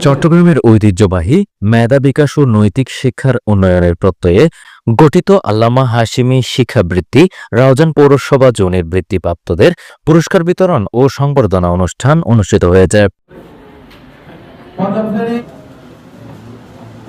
চট্টগ্রামের ঐতিহ্যবাহী মেধা বিকাশ ও নৈতিক শিক্ষার উন্নয়নের প্রত্যয়ে গঠিত আল্লামা হাশিমি শিক্ষাবৃত্তি রাউজান পৌরসভা জোনের বৃত্তিপ্রাপ্তদের পুরস্কার বিতরণ ও সংবর্ধনা অনুষ্ঠান অনুষ্ঠিত হয়েছে।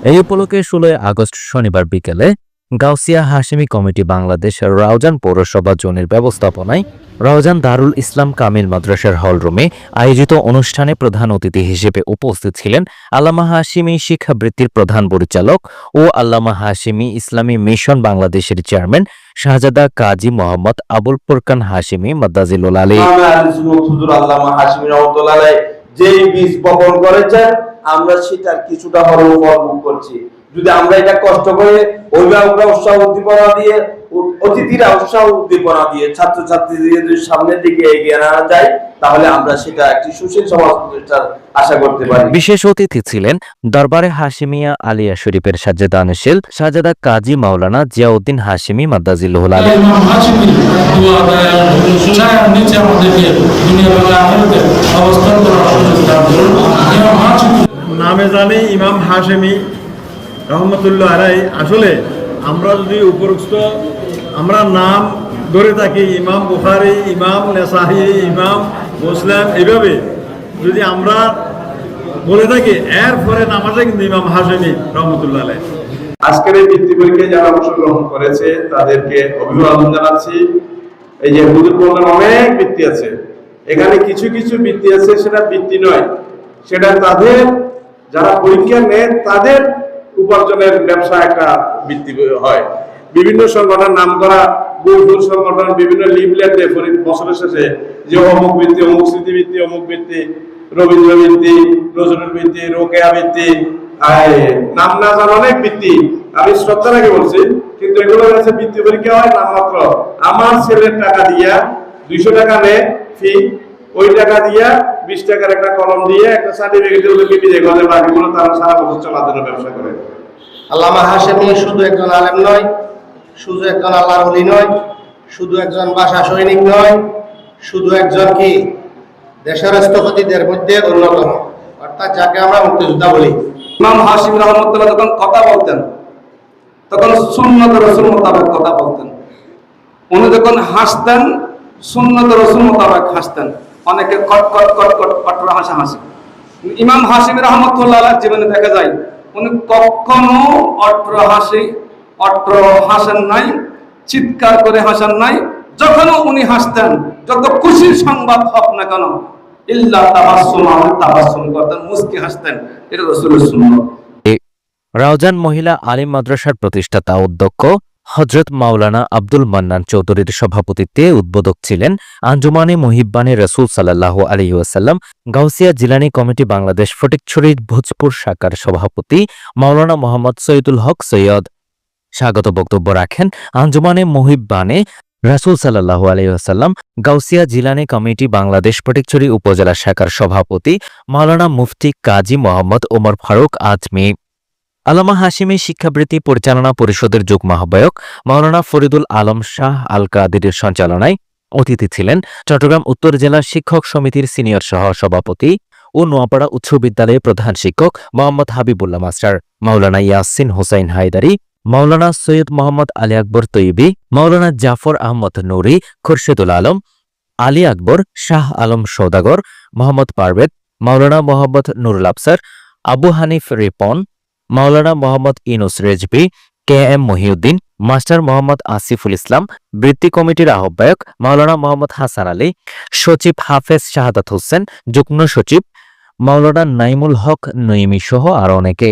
এই উপলক্ষে ষোলোই আগস্ট শনিবার বিকেলে গাউসিয়া হাশিমি কমিটি বাংলাদেশ রাউজান পৌরসভা জোনের ব্যবস্থাপনায় রাউজান দারুল ইসলাম কামিল মাদ্রাসার হলরুমে আয়োজিত অনুষ্ঠানে প্রধান অতিথি হিসেবে উপস্থিত ছিলেন আল্লামা হাশিমি শিক্ষাবৃত্তির প্রধান পরিচালক ও আল্লামা হাশিমি ইসলামী মিশন বাংলাদেশের চেয়ারম্যান শাহজাদা কাজী মোহাম্মদ আবুল ফুরকান হাশিমি মাদ্দাজিলুল আলী। যেই বীজ বপন করেছেন, আমরা সেটার কিছুটা হলেও ফল করছি। যদি আমরা এটা কষ্ট করে অভিভাবকরা উৎসাহ উদ্দীপনা দিয়ে অতিথিরা উৎসাহ উদ্দীপনা দিয়ে ছাত্রছাত্রীদের যদি সামনের দিকে এগিয়ে আনা যায় তাহলে আমরা সেটা একটি সুশীল সমাজ প্রতিষ্ঠার আশা করতে পারি। বিশেষ অতিথি ছিলেন দরবারে হাশিমিয়া আলিয়া শরীফের সাজেদা আনশিল শাহজাদা কাজী মাওলানা জিয়াউদ্দিন হাশিমি মাদ্দাজিলুল আলী ইমাম হাশিমি দোয়া ছায়ার নিচে আমাদেরকে দুনিয়া বাংলা আখেরাতে অবস্থান করার সুযোগ দান করুন। ইমাম হাশিমি নামে জানি ইমাম হাশেমি রহমতুল্লাহ আলাই আসলে আমরা যদি উপরোক্ত আমরা নাম ধরে থাকি, ইমাম বুখারি, ইমাম নেসাহি ইমাম মুসলাম, এইভাবে যদি আমরা বলে থাকি, এরপরে নামাজে কিন্তু ইমাম হাশেমি রহমতুল্লাহ আলাই আজকের এই বৃত্তি পরীক্ষায় যারা অংশগ্রহণ করেছে, তাদেরকে অভিবাদন জানাচ্ছি। এই যে হুজুর বললেন অনেক বৃত্তি আছে। এখানে কিছু কিছু বৃত্তি আছে, সেটা বৃত্তি নয়। সেটা তাদের, যারা পরীক্ষা নেয়, তাদের উপার্জনের ব্যবসা একটা বৃত্তি হয়। বিভিন্ন সংগঠন নাম করা গুরুকুল সংগঠন, বিভিন্ন লিফলেট দেয় বছরের শেষে যে অমুক বৃত্তি, অমুক স্মৃতিবৃত্তি, অমুক বৃত্তি রবীন্দ্র বৃত্তি নজরুল বৃত্তি, রোকেয়া বৃত্তি নাম না জানা অনেক বৃত্তি। আমি শ্রদ্ধা রেখে বলছি, কিন্তু এগুলো হচ্ছে বৃত্তি পরীক্ষা হয় নামমাত্র। আমার ছেলের টাকা দিয়া দুইশো টাকা নে ফি ওই টাকা দিয়া বিশ টাকার একটা কলম দিয়ে একটা সার্টিফিকেট ওদেরকে বিজয় করে বাকিগুলো তারা সারা বছর চলার জন্য ব্যবসা করে। আল্লামা হাশেমি শুধু একজন আলেম নয় শুধু একজন আল্লাহর ওলি নয় শুধু একজন ভাষা সৈনিক নয় শুধু একজন কি? দেশের স্থপতিদের মধ্যে অন্যতম। অর্থাৎ যাকে আমরা মুক্তিযোদ্ধা বলি। ইমাম হাশিম রহমতুল্লাহ যখন কথা বলতেন তখন সুন্নত রসুল মোতাবেক কথা বলতেন। উনি যখন হাসতেন সুন্নত রসুল মোতাবেক হাসতেন। অনেকে কট কট কট কট, কটরা হাসা হাসে। ইমাম হাসিম রহমতুল্লাহ জীবনে দেখা যায়, উনি কখনো অট্র হাসি, অট্র হাসেন নাই, চিৎকার করে হাসেন নাই। যখন উনি হাসতেন, যত খুশির সংবাদ হোক না কেন, ইল্লা তাবাসসুম আমার তাবাসসুম করতেন, মুস্কি হাসতেন। এটা রসুলের সুন্নত। রাউজান মহিলা আলিম মাদ্রাসার প্রতিষ্ঠাতা, অধ্যক্ষ হজরত মাওলানা আব্দুল মান্নান চৌধুরীর সভাপতিত্বে উদ্বোধক ছিলেন আঞ্জুমানে মহিব্বানে রসুল সাল্লাহ আলী ওয়াসাল্লাম, গাউসিয়া জিলানি কমিটি বাংলাদেশ ফটিকছড়ি ভোজপুর শাখার সভাপতি মাওলানা মোহাম্মদ সৈয়দুল হক সৈয়দ। স্বাগত বক্তব্য রাখেন আঞ্জুমানে মহিব্বানে রাসুল সাল্লাহ আলহিহাসাল্লাম গাউসিয়া জিলানি কমিটি বাংলাদেশ ফটিকছড়ি উপজেলা শাখার সভাপতি মাওলানা মুফতি কাজী মোহাম্মদ ওমর ফারুক আজমি। আলামা হাশিমি শিক্ষাবৃত্তি পরিচালনা পরিষদের যুগ্ম আহ্বায়ক মাওলানা ফরিদুল আলম শাহ আল কাদিরের সঞ্চালনায় অতিথি ছিলেন চট্টগ্রাম উত্তর জেলা শিক্ষক সমিতির সিনিয়র সহ সভাপতি ও নোয়াপাড়া উচ্চ বিদ্যালয়ের প্রধান শিক্ষক Mohammad Habibullah master, Maulana Yasin Hossain Haidari, Maulana Syed Mohammad Ali Akbar Taibi Maulana Zafar Ahmad Nuri, Khurshedul Alam, Ali Akbar, Shah Alam Saudagar, Mohammad Parvez Maulana Mohammad Nurul Afsar, Abu Hanif Ripon Maulana Mohammad Yunus Rezvi K M Mohiuddin, master Mohammad Asiful Islam, বৃত্তি কমিটির আহ্বায়ক মাওলানা মোহাম্মদ হাসান আলী, সচিব হাফেজ শাহাদাত হোসেন, যুগ্ম সচিব মাওলানা নাইমুল হক নইমি সহ আরও অনেকে।